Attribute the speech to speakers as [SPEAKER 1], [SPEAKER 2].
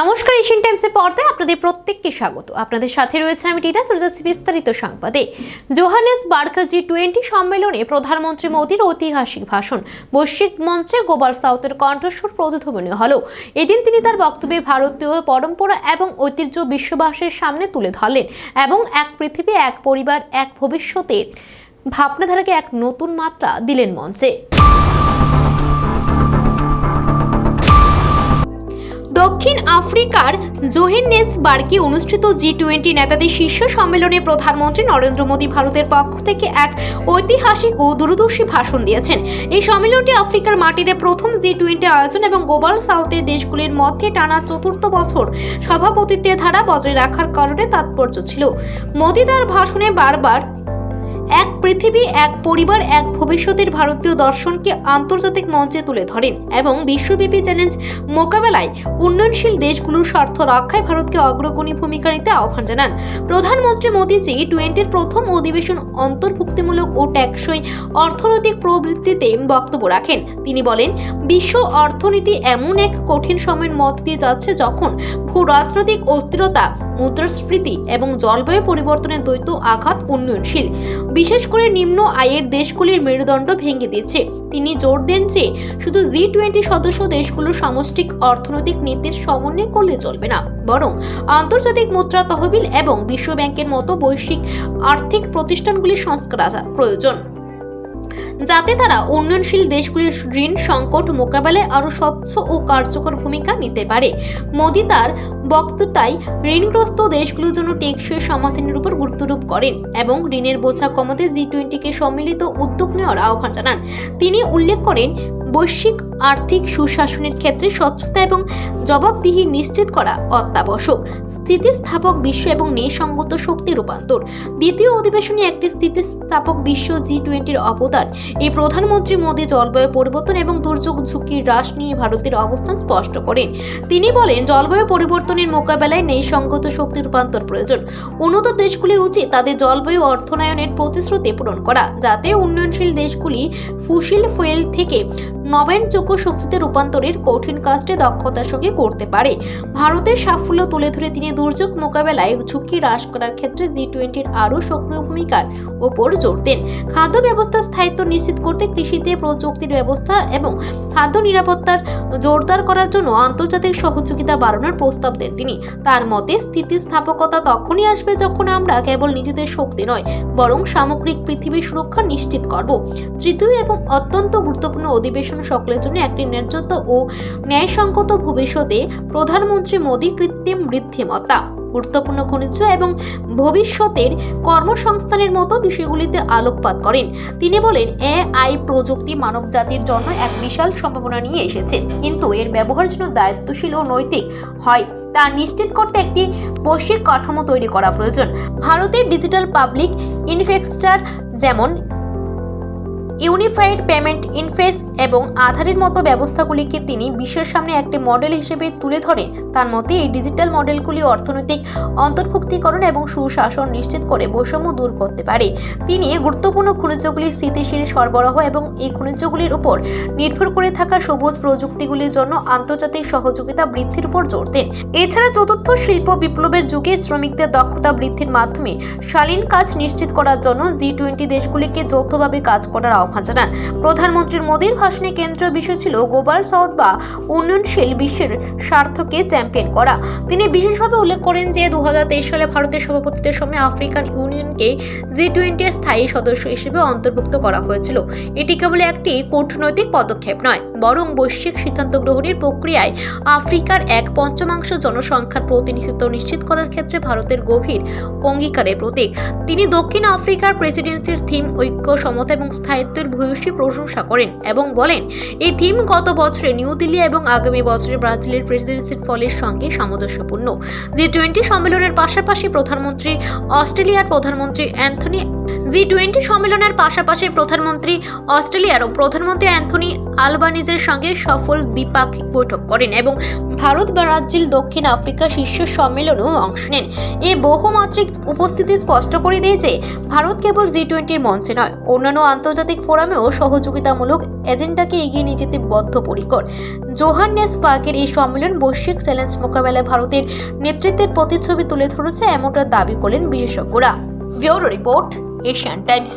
[SPEAKER 1] নমস্কার এশিয়ান টাইমসের পর্দায় আপনাদের প্রত্যেককে স্বাগত। আপনাদের সাথে রয়েছে আমি টিনা, চলে বিস্তারিত সংবাদে। জোহানেস বার্কা জি টোয়েন্টি সম্মেলনে প্রধানমন্ত্রী মোদীর ঐতিহাসিক ভাষণ। বৈশ্বিক মঞ্চে গোবাল সাউথের কণ্ঠস্বর প্রতিধ্বনি হলো। এদিন তিনি তার বক্তব্যে ভারতীয় পরম্পরা এবং ঐতিহ্য বিশ্ববাসের সামনে তুলে ধরলেন এবং এক পৃথিবী, এক পরিবার, এক ভবিষ্যতের ভাবনাধারাকে এক নতুন মাত্রা দিলেন মঞ্চে। দক্ষিণ আফ্রিকার জোহেন্নেসবার্গে অনুষ্ঠিত জি টোয়েন্টি নেতাদের শীর্ষ সম্মেলনে প্রধানমন্ত্রী নরেন্দ্র মোদী ভারতের পক্ষ থেকে এক ঐতিহাসিক ও দূরদর্শী ভাষণ দিয়েছেন। এই সম্মেলনটি আফ্রিকার মাটিতে প্রথম জি টোয়েন্টি আয়োজন এবং গ্লোবাল সাউথের দেশগুলির মধ্যে টানা চতুর্থ বছর সভাপতিত্বের ধারা বজায় রাখার কারণে তাৎপর্য ছিল। মোদী তার ভাষণে বারবার এক পৃথিবী, এক পরিবার, এক ভবিষ্যতের ভারতীয় দর্শনকে আন্তর্জাতিক মঞ্চে তুলে ধরেন এবং বিশ্বব্যাপী চ্যালেঞ্জ মোকাবেলায় উন্নয়নশীল দেশগুলোর স্বার্থ রক্ষায় ভারতকে অগ্রগণী ভূমিকা নিতে আহ্বান জানান। প্রধানমন্ত্রী মোদীজি টোয়েন্টির প্রথম অধিবেশন অন্তর্ভুক্তিমূলক ও টেকসই অর্থনৈতিক প্রবৃত্তিতে বক্তব্য রাখেন। তিনি বলেন, বিশ্ব অর্থনীতি এমন এক কঠিন সময়ের মত দিয়ে যাচ্ছে যখন ভূ রাজনৈতিক অস্থিরতা মুদ্রাস্ফীতি এবং জলবায়ু পরিবর্তনের দ্বৈত আঘাত উন্নয়নশীল। বিশেষ করে নিম্ন আয়ের দেশগুলির মেরুদণ্ড ভেঙে দিচ্ছে। তিনি জোর দেন যে শুধু জি টোয়েন্টি সদস্য দেশগুলোর সামষ্টিক অর্থনৈতিক নীতির সমন্বয় করলে চলবে না, বরং আন্তর্জাতিক মুদ্রা তহবিল এবং বিশ্ব ব্যাংকের মতো বৈশ্বিক আর্থিক প্রতিষ্ঠানগুলির সংস্কার প্রয়োজন। যাতে তারা উন্নয়নশীল দেশগুলির ঋণ সংকট মোকাবেলায় আরও স্বচ্ছ ও কার্যকর ভূমিকা নিতে পারে। মোদি তার বক্তৃতায় ঋণগ্রস্ত দেশগুলোর জন্য টেকসই সমাধানের উপর গুরুত্বারোপ করেন এবং ঋণের বোঝা কমাতে জি টোয়েন্টিকে সম্মিলিত উদ্যোগ নেওয়ার আহ্বান জানান। তিনি উল্লেখ করেন, বৈশ্বিক আর্থিক সুশাসনের ক্ষেত্রে স্বচ্ছতা এবং জবাবদিহি নিশ্চিত করা অত্যাবশ্যক। স্থিতিস্থাপক বিশ্ব এবং ন্যায়সঙ্গত শক্তি রূপান্তর। দ্বিতীয় অধিবেশনে একটি স্থিতিস্থাপক বিশ্ব জি টোয়েন্টির অবদান। এই প্রধানমন্ত্রী মোদী জলবায়ু পরিবর্তন এবং দুর্যোগ ঝুঁকি হ্রাস নিয়ে ভারতের অবস্থান স্পষ্ট করেন। তিনি বলেন, জলবায়ু পরিবর্তনের মোকাবেলায় ন্যায়সঙ্গত শক্তি রূপান্তর প্রয়োজন। উন্নত দেশগুলির উচিত তাদের জলবায়ু অর্থনয়নের প্রতিশ্রুতি পূরণ করা, যাতে উন্নয়নশীল দেশগুলি ফুসিল ফুয়েল থেকে নবায়নযোগ্য শক্তিতে রূপান্তরের কঠিন কাজটি দক্ষতার সঙ্গে করতে পারে। ভারতের সাফল্য তুলে ধরে তিনি দুর্যোগ মোকাবেলায় ঝুঁকি হ্রাস করার ক্ষেত্রে জি টোয়েন্টির আরও সক্রিয় ভূমিকার ওপর জোর দেন। খাদ্য ব্যবস্থার স্থায়িত্ব নিশ্চিত করতে কৃষিতে প্রযুক্তির ব্যবস্থা এবং খাদ্য নিরাপত্তার জোরদার করার জন্য আন্তর্জাতিক সহযোগিতা বাড়ানোর প্রস্তাব দেন তিনি। তার মতে, স্থিতিস্থাপকতা তখনই আসবে যখন আমরা কেবল নিজেদের শক্তি নয়, বরং সামগ্রিক পৃথিবীর সুরক্ষা নিশ্চিত করব। তৃতীয় এবং অত্যন্ত গুরুত্বপূর্ণ অধিবেশন সকলের জন্য একটি ন্যায্যতা ও ন্যায়সঙ্গত ভবিষ্যতে প্রধানমন্ত্রী মোদী কৃত্রিম বৃদ্ধিমত্তা, গুরুত্বপূর্ণ খনিজ এবং ভবিষ্যতের কর্মসংস্থানের মতো বিষয়গুলিতে আলোকপাত করেন। তিনি বলেন এ আই প্রযুক্তি মানব জাতির জন্য এক বিশাল সম্ভাবনা নিয়ে এসেছে, কিন্তু এর ব্যবহার যেন দায়িত্বশীল ও নৈতিক হয়, তা নিশ্চিত করতে একটি বৈশ্বিক কাঠামো তৈরি করা প্রয়োজন। ভারতের ডিজিটাল পাবলিক ইনফ্রাস্ট্রাকচার যেমন ইউনিফাইড পেমেন্ট ইনফেস এবং আধারের মতো ব্যবস্থাগুলিকে তিনি বিশ্বের সামনে একটি মডেল হিসেবে তুলে ধরেন তার মতে, এই ডিজিটাল মডেলগুলি অর্থনৈতিক অন্তর্ভুক্তিকরণ এবং সুশাসন নিশ্চিত করে বৈষম্য দূর করতে পারে। তিনি গুরুত্বপূর্ণ খনিজগুলির স্থিতিশীল, সরবরাহ এবং এই খনিজগুলির উপর নির্ভর করে থাকা সবুজ প্রযুক্তিগুলির জন্য আন্তর্জাতিক সহযোগিতা বৃদ্ধির উপর জোর দেন। এছাড়া চতুর্থ শিল্প বিপ্লবের যুগে শ্রমিকদের দক্ষতা বৃদ্ধির মাধ্যমে শালীন কাজ নিশ্চিত করার জন্য জি টোয়েন্টি দেশগুলিকে যৌথভাবে কাজ করার আহ্বান জানান। প্রধানমন্ত্রী মোদীর ভাষণে কেন্দ্রীয় বিষয় ছিল গ্লোবাল সাউথ বা উন্নয়নশীল বিশ্বের স্বার্থকে চ্যাম্পিয়ন করা। তিনি বিশেষভাবে উল্লেখ করেন যে দু হাজার তেইশ সালে ভারতের সভাপতিত্বের সময় আফ্রিকান ইউনিয়নকে জি টোয়েন্টির স্থায়ী সদস্য হিসেবে অন্তর্ভুক্ত করা হয়েছিল। এটি কেবল একটি কূটনৈতিক পদক্ষেপ নয়, বরং বৈশ্বিক সিদ্ধান্ত গ্রহণের প্রক্রিয়ায় আফ্রিকার এক পঞ্চমাংশ জনসংখ্যার প্রতিনিধিত্ব নিশ্চিত করার ক্ষেত্রে ভারতের গভীর অঙ্গীকারের প্রতীক। তিনি দক্ষিণ আফ্রিকার প্রেসিডেন্সির থিম ঐক্য, সমতা এবং স্থায়িত্বের ভূয়সী প্রশংসা করেন এবং বলেন, এই থিম গত বছরে নিউ দিল্লি এবং আগামী বছরে ব্রাজিলের প্রেসিডেন্সির ফলের সঙ্গে সামঞ্জস্যপূর্ণ। জি টোয়েন্টি সম্মেলনের পাশাপাশি প্রধানমন্ত্রী, অস্ট্রেলিয়ার প্রধানমন্ত্রী অ্যান্থনি, জি টোয়েন্টি সম্মেলনের পাশাপাশি প্রধানমন্ত্রী অস্ট্রেলিয়ার ও প্রধানমন্ত্রী অ্যান্থনি আলবানিজের সঙ্গে সফল দ্বিপাক্ষিক বৈঠক করেন এবং ভারত ব্রাজিল দক্ষিণ আফ্রিকা শীর্ষ সম্মেলনেও অংশ নেন। এই বহুমাত্রিক উপস্থিতি স্পষ্ট করে দিয়েছে ভারত কেবল জি টোয়েন্টির মঞ্চে নয়, অন্যান্য আন্তর্জাতিক ফোরামেও সহযোগিতামূলক এজেন্ডাকে এগিয়ে নিয়ে যেতে বদ্ধপরিকর। জোহান্নেস পার্কের এই সম্মেলন বৈশ্বিক চ্যালেঞ্জ মোকাবেলায় ভারতের নেতৃত্বের প্রতিচ্ছবি তুলে ধরেছে, এমনটা দাবি করলেন বিশেষজ্ঞরা। Bureau report, Asian Times.